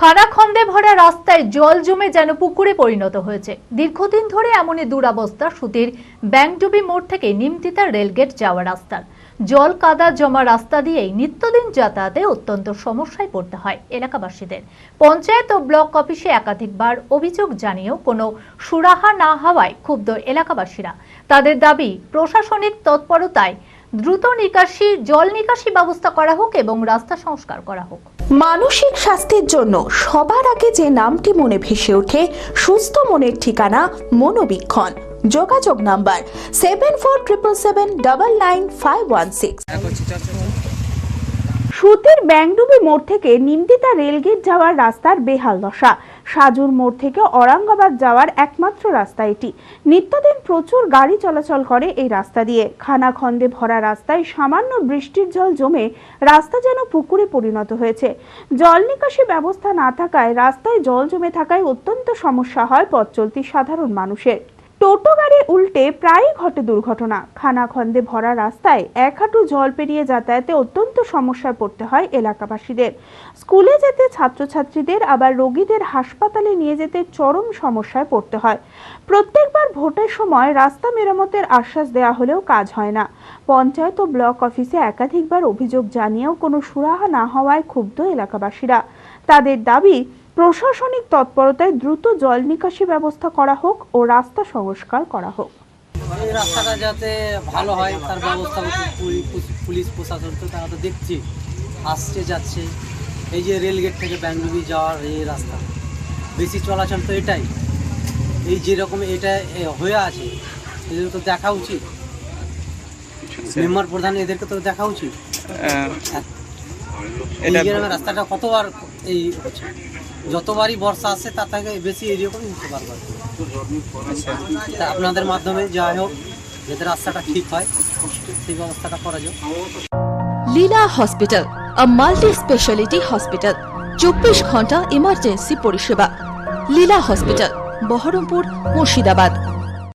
খানাখন্দে ভরা রাস্তায় জল জমে যেন পুকুরে পরিণত হয়েছে। দীর্ঘদিন ধরে এমনই দুরাবস্থা সুতির ব্যাংডুবি মোড় থেকে নিমতিতা রেলগেট যাওয়া রাস্তার। জল কাদা জমা রাস্তা দিয়েই নিত্যদিন যাতায়াতে অত্যন্ত সমস্যায় পড়তে হয় এলাকাবাসীদের। পঞ্চায়েত ও ব্লক অফিসে একাধিকবার অভিযোগ জানিয়েও কোনো সুরাহা না হওয়ায় ক্ষুব্ধ এলাকাবাসীরা। তাদের দাবি, প্রশাসনিক তৎপরতায় দ্রুত নিকাশি, জল নিকাশি ব্যবস্থা করা হোক এবং রাস্তা সংস্কার করা হোক। মানসিক স্বাস্থ্যের জন্য সবার আগে যে নামটি মনে ভেসে ওঠে, সুস্থ মনের ঠিকানা মনোবীক্ষণ। যোগাযোগ number seven four triple seven double nine five one six সুতির ব্যাংডুবি মোড় থেকে নিন্দিতা রেলগেট যাওয়ার রাস্তার বেহাল দশা। সাজুর মোড় থেকে ঔরঙ্গাবাদ যাওয়ার একমাত্র রাস্তা এটি। নিত্যদিন প্রচুর গাড়ি চলাচল করে এই রাস্তা দিয়ে। খানাখন্দে ভরা রাস্তায় সামান্য বৃষ্টির জল জমে রাস্তা যেন পুকুরে পরিণত হয়েছে। জল নিকাশি ব্যবস্থা না থাকায় রাস্তায় জল জমে থাকায় অত্যন্ত সমস্যা হয় পথ চলতি সাধারণ মানুষের। টোটো গাড়ি উল্টে প্রায়ই ঘটে দুর্ঘটনা। খানাখন্দে ভরা রাস্তায় এক হাঁটু জল পেরিয়ে যাতায়াতে অত্যন্ত সমস্যায় পড়তে হয় এলাকাবাসীদের। স্কুলে যেতে ছাত্রছাত্রীদের, আবার রোগীদের হাসপাতালে নিয়ে যেতে চরম সমস্যায় পড়তে হয়। প্রত্যেকবার ভোটের সময় রাস্তা মেরামতের আশ্বাস দেওয়া হলেও কাজ হয় না। পঞ্চায়েত ও ব্লক অফিসে একাধিকবার অভিযোগ জানিয়েও কোনো সুরাহা না হওয়ায় ক্ষুব্ধ এলাকাবাসীরা। তাদের দাবি প্রশাসনিক তৎপরতায় দ্রুত জল নিকাশি ব্যবস্থা করা হোক ও রাস্তা সংস্কার করা হোক। এই রাস্তাটা যাতে ভালো হয় তার ব্যবস্থা পুলিশ- পুলিশ প্রশাসন তো তারা তো দেখছে আসছে যাচ্ছে। এই যে রেলগেট থেকে ব্যাঙ্গলুরু যাওয়ার এই রাস্তা বেশি চলাচল তো এটাই। এই যেরকম এটা এ, হয়ে আছে এদের তো দেখা উচিত। মেম্বার প্রধান এদেরকে তো দেখা উচিত। এই রাস্তাটা কতবার এই হচ্ছে যতবারই বর্ষা আসে, তার থেকে বেশি এরকমই হতে পারব আপনাদের মাধ্যমে যাই হোক, যাতে রাস্তাটা ঠিক হয়, সেই ব্যবস্থাটা করা যাক। Leela hospital a multi speciality hospital চব্বিশ ঘণ্টা ইমার্জেন্সি পরিষেবা। লীলা হসপিটাল, বহরমপুর, মুর্শিদাবাদ।